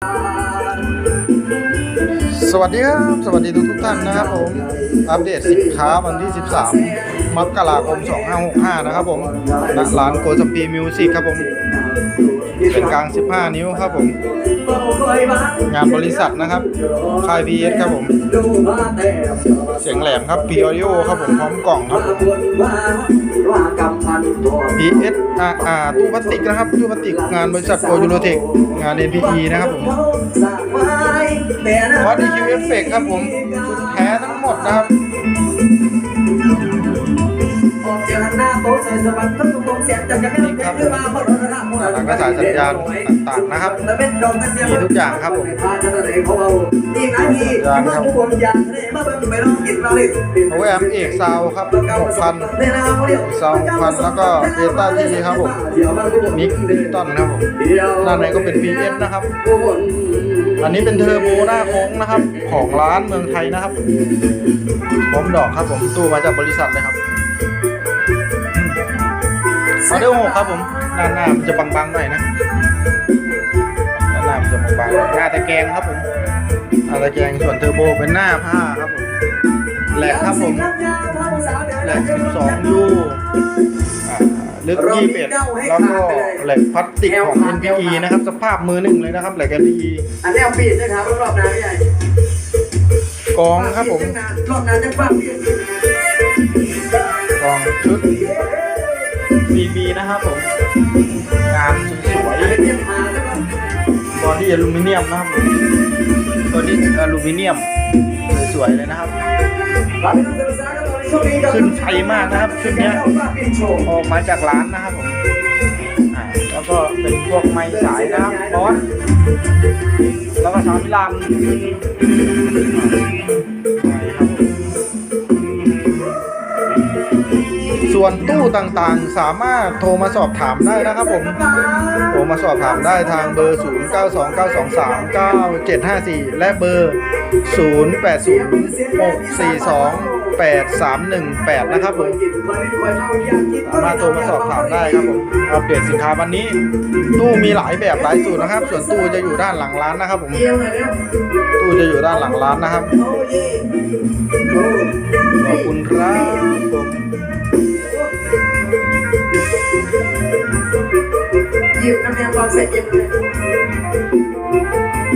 Bye. สวัสดีครับ สวัสดีทุกทุกท่านนะครับผมอัปเดตสินค้าวันที่ 13 มกราคม 2565 นะครับผมณร้านโกสปีมิวสิกครับผม เป็นกลาง 15 นิ้วครับผม งานบริษัทนะครับ ค่าย PS ครับผม เสียงแหลมครับ P Audio ครับผมพร้อมกล่องครับ PS RR ตู้พลาสติกนะครับตู้พลาสติกงานบริษัทโกยูโรเทคงาน NPE นะครับผม วัด EQ Effect ครับผมชุดแท้ทั้งหมดนะครับหลังก็ สายสัญญาณต่างๆนะครับมีทุกอย่างครับผมโอแอมเอกซาวครับ6,000ซาว6,000แล้วก็เบต้าทีครับผมมิกดิจิตอลนะครับผมด้านในก็เป็น PS นะครับอันนี้เป็นเทอร์โบหน้าโค้งนะครับ ของร้านเมืองไทยนะครับพร้อมดอกครับผมตู้มาจากบริษัทเลยครับ มาเดลหกครับผมด้านหน้ามันจะบางๆหน่อยนะด้านหน้ามันจะบางๆหน้าตะแกรงครับผมหน้าตะแกรงส่วนเทอร์โบเป็นหน้าผ้าครับผมแหลกครับผมแหลก12ยูอ่าลึก21แล้วก็แหลกพลาสติกของ NPE นะครับ สภาพมือหนึ่งเลยนะครับแหลก NPE อันนี้เอาปีดนะครับรอบๆนานพี่ใหญ่กองครับผมรอบนานจะปีดกองชุด BB นะครับผมงานสวยบมาแล้วก็ๆบอดี้อลูมิเนียมนะครับบอดี้อลูมิเนียมสวยๆเลยนะครับเราไม่ต้องเดินสายกันตอนในช่วงนี้ขึ้นไฟมากนะครับชุดนี้ออกมาจากร้านนะครับผมแล้วก็เป็นพวกไม้สายนะครับบอสแล้วก็สามพิลาม ส่วนตู้ต่างๆ สามารถโทรมาสอบถามได้นะครับผม โทรมาสอบถามได้ทางเบอร์ 0929239754 และเบอร์ 0806428318 นะครับผม สามารถโทรมาสอบถามได้ครับผมอัปเดตสินค้าวันนี้ ตู้มีหลายแบบหลายสูตรนะครับ ส่วนตู้จะอยู่ด้านหลังร้านนะครับผม ตู้จะอยู่ด้านหลังร้านนะครับขอบคุณครับผม หยิบน้ำ